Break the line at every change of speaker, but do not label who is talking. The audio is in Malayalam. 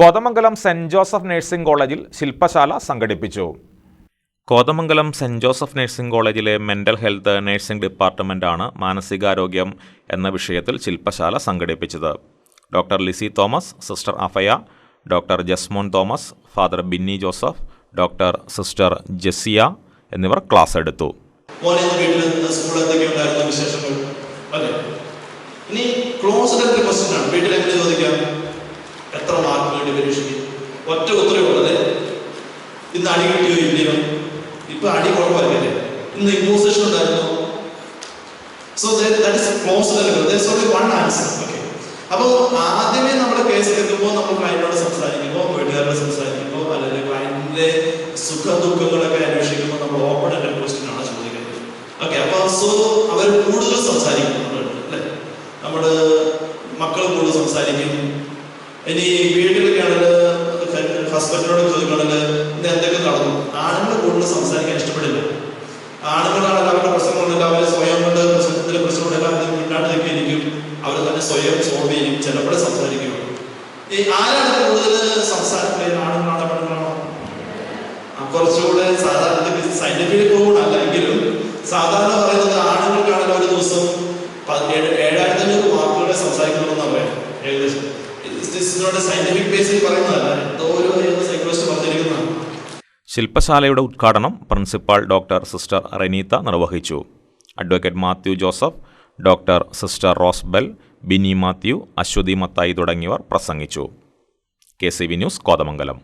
കോതമംഗലം സെന്റ് ജോസഫ് നഴ്സിംഗ് കോളേജിൽ ശില്പശാല സംഘടിപ്പിച്ചു. കോതമംഗലം സെന്റ് ജോസഫ് നഴ്സിംഗ് കോളേജിലെ മെന്റൽ ഹെൽത്ത് നഴ്സിംഗ് ഡിപ്പാർട്ട്മെന്റാണ് മാനസികാരോഗ്യം എന്ന വിഷയത്തിൽ ശില്പശാല സംഘടിപ്പിച്ചത്. Doctor Lissy Thomas sister അഫയ doctor Jasmon Thomas father Binny Joseph doctor sister Jessiya എന്നിവർ ക്ലാസ് എടുത്തു.
ഇനി ക്ലോസ്ഡ് എൻഡ് ക്വസ്റ്റ്യൻ ആണ്. വീട്ടിൽ എങ്ങനെ ചോദിക്കാം? എത്ര മാർക്ക് വേണ്ടി പരീക്ഷയ്ക്ക് ഒറ്റ ഉത്തരവുള്ളത് ഇന്ന് അടി കിട്ടിയോ ഇല്ലയോ? ഇപ്പൊ അടി കുഴപ്പമില്ലേ ഇന്ന് ഇമ്പോസിഷൻ ഉണ്ടായിരുന്നു? സോ അപ്പോൾ ആദ്യമേ നമ്മുടെ കേസ് എടുക്കുമ്പോൾ നമ്മൾ ക്ലയന്റിനോട് സംസാരിക്കുമ്പോൾ വീട്ടുകാരോട് സംസാരിക്കുമ്പോൾ അല്ലെങ്കിൽ ക്ലയന്റിന്റെ സുഖ ദുഃഖങ്ങളൊക്കെ അന്വേഷിക്കുമ്പോൾ നമ്മൾ ഓപ്പൺ ആൻഡ് ക്വസ്റ്റ്യൻ ആണ് ചോദിക്കുന്നത് ഓക്കെ അപ്പോൾ സോ അവർ കൂടുതൽ സംസാരിക്കും നമ്മളോട് അല്ലേ? നമ്മുടെ മക്കൾ കൂടുതൽ സംസാരിക്കും. ഇനി വീട്ടിലൊക്കെയാണെങ്കിൽ ഹസ്ബൻഡിനോട് ചോദിക്കുകയാണെങ്കിൽ ഇത് എന്തൊക്കെ നടന്നു? ആണുങ്ങൾ കൂടുതൽ സംസാരിക്കാൻ ഇഷ്ടപ്പെടില്ല. ആണുങ്ങളാണെങ്കിൽ അവരുടെ പ്രശ്നങ്ങളുണ്ടെങ്കിൽ അവർ സ്വയം കൊണ്ട് പ്രശ്നത്തിലെ പ്രശ്നമുണ്ടെങ്കിൽ അവർ മുന്നാട്ടിലേക്ക് ഇരിക്കും അവർ തന്നെ സ്വയം സോൾവ് ചെയ്യും ചിലപ്പോഴേ സംസാരിക്കും ഈ ആരാണ് കൂടുതൽ സംസാരിക്കുന്നത് ആണുങ്ങളാണോ പെണ്ണുങ്ങളാണോ? കുറച്ചുകൂടെ സാധാരണ സൈന്യത്തിലേക്ക് കൂടെ അല്ല സാധാരണ പറയുന്നത് ആണുങ്ങൾക്കാണെങ്കിൽ ഒരു ദിവസം ഏഴായിരത്തി അഞ്ഞൂറ് വാക്കുകളെ സംസാരിക്കണമെന്നാണ് പറയുന്നത്. ഏകദേശം. സയന്റിഫിക്
ശില്പശാലയുടെ ഉദ്ഘാടനം പ്രിൻസിപ്പാൾ ഡോക്ടർ സിസ്റ്റർ റെനീത്ത നിർവഹിച്ചു. Advocate Mathew Joseph doctor sister Rosebel Bini Mathew Aswathy Mathai തുടങ്ങിയവർ പ്രസംഗിച്ചു. K C V news Kothamangalam.